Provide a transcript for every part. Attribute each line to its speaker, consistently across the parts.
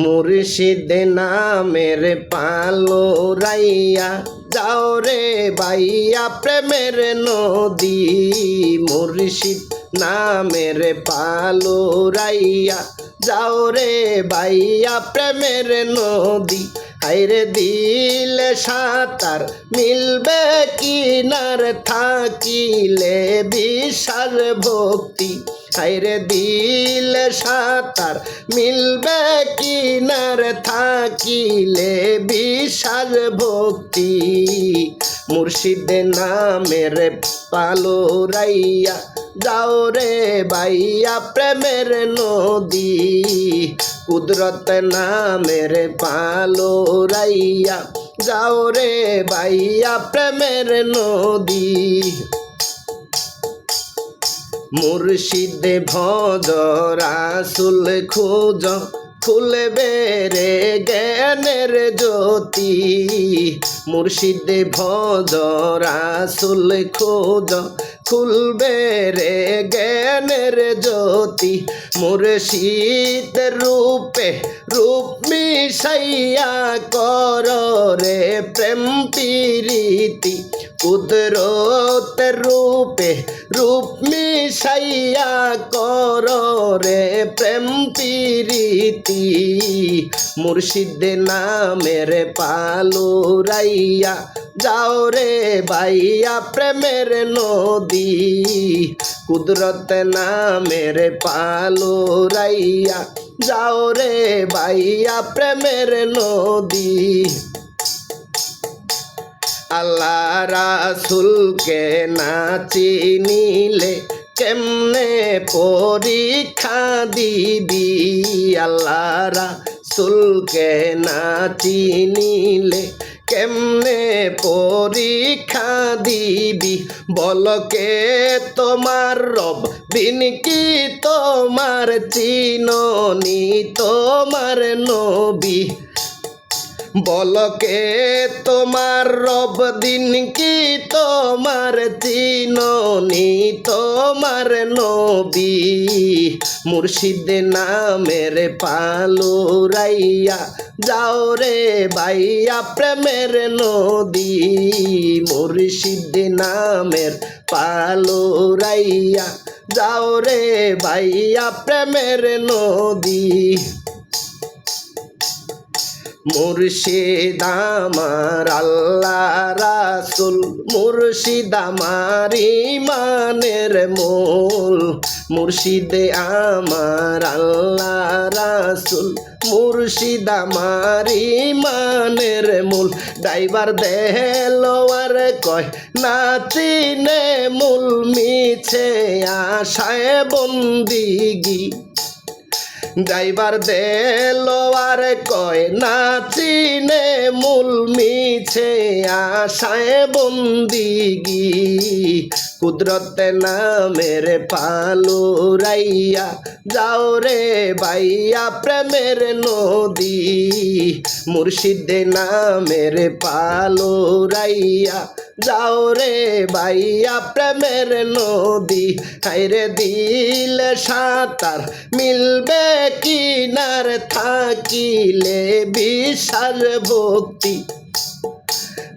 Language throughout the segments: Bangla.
Speaker 1: মুর্শিদ নামের পালো রাইয়া। যাও রে বাইয়া প্রেমের নদী মুর্শিদ। নামের পালো রাইয়া। যাও রে বাইয়া প্রেমের নদী। হাইরে দিলে সাঁতার মিলবে কিনার, থাকিলে বিশাল ভক্তি। হাইরে দিলে সাঁতার মিলবে কিনার, থাকিলে বিশাল ভক্তি। মুর্শিদ নামের পালো রাইয়া যাও রে বাইয়া প্রেমের নদী, কুদরত নামের পালো রাইয়া। যাও রে বাইয়া প্রেমের নদী, মুর্শিদে ভজ রাসুল খোঁজ খুলবে রে জ্ঞানের জ্যোতি। মুর্শিদে ভজ রাসুল খোঁজ খুলবে রে জ্ঞানের জ্যোতি। মুর্শিদ রূপে রূপ মিশাইয়া কর রে প্রেম প্রীতি। কুদরত রূপে রূপ মিশাইয়া কর রে প্রেম প্রীতি। মুর্শিদ নামের পালো রাইয়া যাও রে বাইয়া প্রেমের নদী, কুদরত নামের পালো রাইয়া। যাও রে বাইয়া প্রেমের নদী। আল্লাহ রাসুলকে না চিনিলে কেমনে পরীক্ষা দিবি? আল্লাহ রাসুলকে না চিনিলে কেমনে পরীক্ষা দিবি? বলকে তোমার রব? দিন কি তোমার চিননি? তোমার নবী? বলকে তোমার রব দিন কি? তোমার চিননি, তোমার নবী। মুর্শিদ নামের পালো রাইয়া, যাও রে বাইয়া প্রেমের নদী। মুর্শিদ নামের পালো রাইয়া, যাও রে বাইয়া প্রেমের নদী। মুর্শিদ আমার আল্লাহ রাসুল, মুর্শিদ আমার ইমানের মূল। মুর্শিদ আমার আল্লাহ রাসুল, মুর্শিদ আমার ইমানের মূল। ড্রাইভার দেহলোয়ার কয় না চিনে মূল মিছে আশায় বন্দিগি। ড্রাইভার দেলোয়ার কয় না চিনে মূল মিছে আশায় বন্দিগি। কুদরত নামের পালো রাইয়া, যাও রে বাইয়া প্রেমের নদী। মুর্শিদ নামের পালো রাইয়া, যাও রে বাইয়া প্রেমের নদী। হাইরে দিল সাঁতার মিলবে কিনার থাকিলে বিশাল ভক্তি।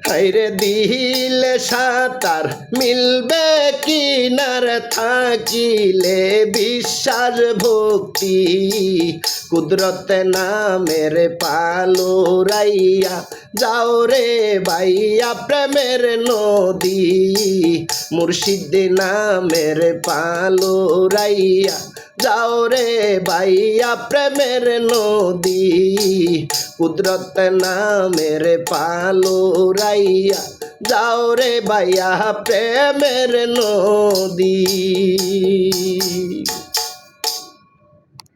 Speaker 1: হাইরে দিল সাঁতার মিলবে কিনার? থাকিলে বিশ্বাস ভক্তি। কুদরত নামের পালো রাইয়া, যাও রে বাইয়া প্রেমের নদী। মুর্শিদ নামের পালো রাইয়া যাও রে বাইয়া প্রেমের নদী কুদরত নামের পালো রাইয়া। যাও রে বাইয়া প্রেমের নদী।